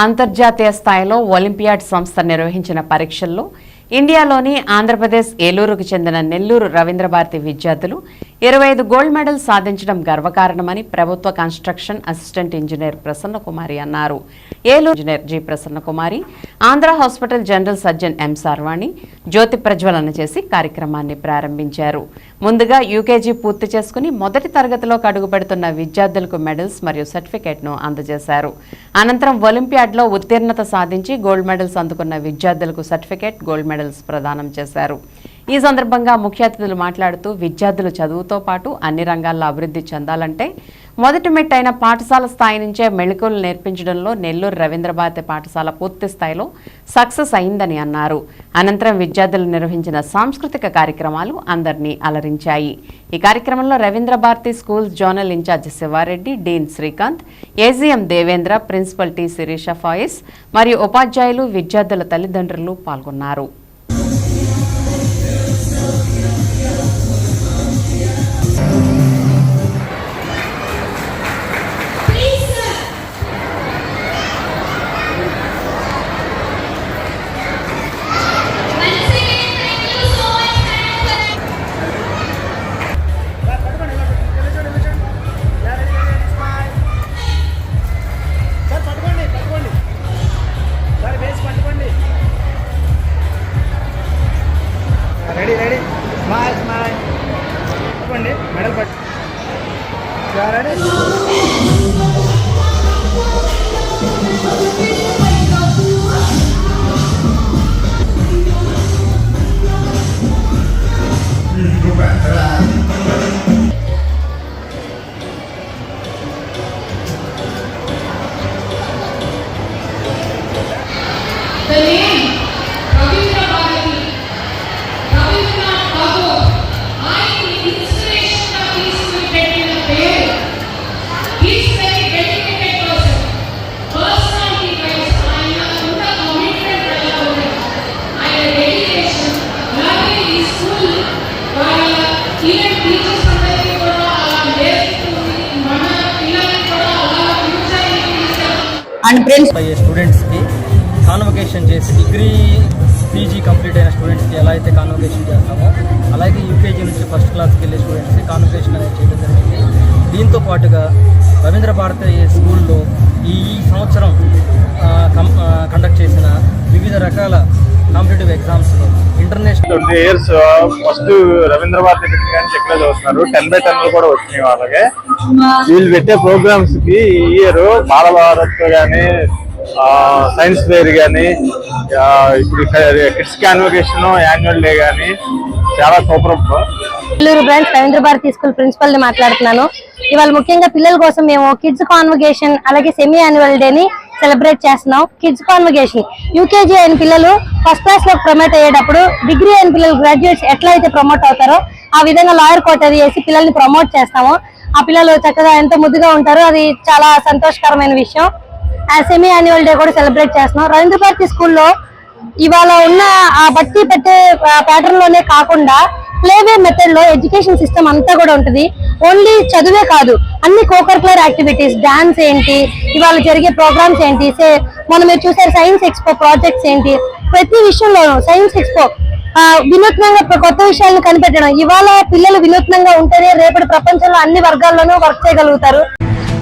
అంతర్జాతీయ స్థాయిలో ఒలింపియాడ్ సంస్థ నిర్వహించిన పరీక్షల్లో ఇండియాలోని ఆంధ్రప్రదేశ్ ఏలూరుకు చెందిన నెల్లూరు రవీంద్రభారతి విద్యార్థులు ఇరవై ఐదు గోల్డ్ మెడల్ సాధించడం గర్వకారణమని ప్రభుత్వ construction assistant engineer Prasanna Kumari అన్నారు. Eluru engineer G Prasanna Kumari Andhra hospital general surgeon M Sarvani జ్యోతి ప్రజ్వలన చేసి కార్యక్రమాన్ని ప్రారంభించారు. ముందుగా యూకేజీ పూర్తి చేసుకుని మొదటి తరగతిలోకి అడుగుపెడుతున్న విద్యార్థులకు మెడల్స్ మరియు సర్టిఫికేట్ను అందజేశారు. అనంతరం ఒలింపియాడ్లో ఉత్తీర్ణత సాధించి గోల్డ్ మెడల్స్ అందుకున్న విద్యార్థులకు సర్టిఫికేట్ గోల్డ్ మెడల్స్ ప్రదానం చేశారు. ఈ సందర్భంగా ముఖ్య అతిథులు మాట్లాడుతూ విద్యార్థులు చదువుతో పాటు అన్ని రంగాల్లో అభివృద్ధి చెందాలంటే మొదటి మెట్టైన పాఠశాల స్థాయి నుంచే మెళుకువలు నేర్పించడంలో నెల్లూరు రవీంద్రభారతి పాఠశాల పూర్తి స్థాయిలో సక్సెస్ అయిందని అన్నారు. అనంతరం విద్యార్థులు నిర్వహించిన సాంస్కృతిక కార్యక్రమాలు అందరినీ అలరించాయి. ఈ కార్యక్రమంలో Ravindrabharati schools zonal incharge Shivareddy dean Srikanth AGM Devendra principal T Sirisha ఫాయిస్ మరియు ఉపాధ్యాయులు విద్యార్థుల తల్లిదండ్రులు పాల్గొన్నారు. మెడల్ పట్టు. అండ్ ఫ్రెండ్స్ అయ్యే స్టూడెంట్స్కి కాన్వకేషన్ చేసి డిగ్రీ పీజీ కంప్లీట్ అయిన స్టూడెంట్స్కి ఎలా అయితే కాన్వకేషన్ చేస్తామో అలాగే యూకేజీ నుంచి ఫస్ట్ క్లాస్కి వెళ్ళే స్టూడెంట్స్కి కాన్వకేషన్ అనేది చేయడం జరిగింది. దీంతో పాటుగా రవీంద్ర భారతి స్కూల్లో ఈ సంవత్సరం కం- కండక్ట్ చేసిన వివిధ రకాల కాంపిటేటివ్ ఎగ్జామ్స్లో international twenty years first Ravindra Bharati పెట్టిన కానీ ఎక్కడ చదువుతున్నారు. టెన్ బై టెన్ కూడా వచ్చినాయి వాళ్ళకి. వీళ్ళు పెట్టే ప్రోగ్రామ్స్కి ఈ ఇయర్ బాలభారత్ కానీ సైన్స్ ఫేర్ కానీ ఇప్పుడు కిడ్స్ కాన్వకేషన్ యాన్యువల్ డే కానీ చాలా super Nellore branch Ravindra Bharati school ప్రిన్సిపల్ని మాట్లాడుతున్నాను. ఇవాళ ముఖ్యంగా పిల్లల కోసం మేము కిడ్స్ కాన్వకేషన్ అలాగే సెమీ యాన్యువల్ డే ని సెలబ్రేట్ చేస్తున్నాం. కిడ్స్ కాన్వకేషన్ యూకేజీ అయిన పిల్లలు ఫస్ట్ క్లాస్లో ప్రమోట్ అయ్యేటప్పుడు డిగ్రీ అయిన పిల్లలు గ్రాడ్యుయేట్స్ ఎట్లా అయితే ప్రమోట్ అవుతారో ఆ విధంగా లాయర్ కోట్ అది వేసి పిల్లల్ని ప్రమోట్ చేస్తాము. ఆ పిల్లలు చక్కగా ఎంతో ముద్దుగా ఉంటారు. అది చాలా సంతోషకరమైన విషయం. సెమీ యాన్యువల్ డే కూడా సెలబ్రేట్ చేస్తున్నాం. రవీంద్ర భారతి స్కూల్లో ఇవాళ ఉన్న ఆ బట్టి పెట్టే ప్యాటర్న్లోనే కాకుండా ప్లేవే మెథడ్లో ఎడ్యుకేషన్ సిస్టమ్ అంతా కూడా ఉంటుంది. ఓన్లీ చదువే కాదు అన్ని కోకర్కులర్ యాక్టివిటీస్ డాన్స్ ఏంటి ఇవాళ జరిగే ప్రోగ్రామ్స్ ఏంటి సే మనం మీరు చూసారు సైన్స్ ఎక్స్పో ప్రాజెక్ట్స్ ఏంటి ప్రతి విషయంలోనూ సైన్స్ ఎక్స్పో వినూత్నంగా కొత్త విషయాలను కనిపెట్టడం ఇవాళ పిల్లలు వినూత్నంగా ఉంటేనే రేపటి ప్రపంచంలో అన్ని వర్గాల్లోనూ వర్క్ చేయగలుగుతారు.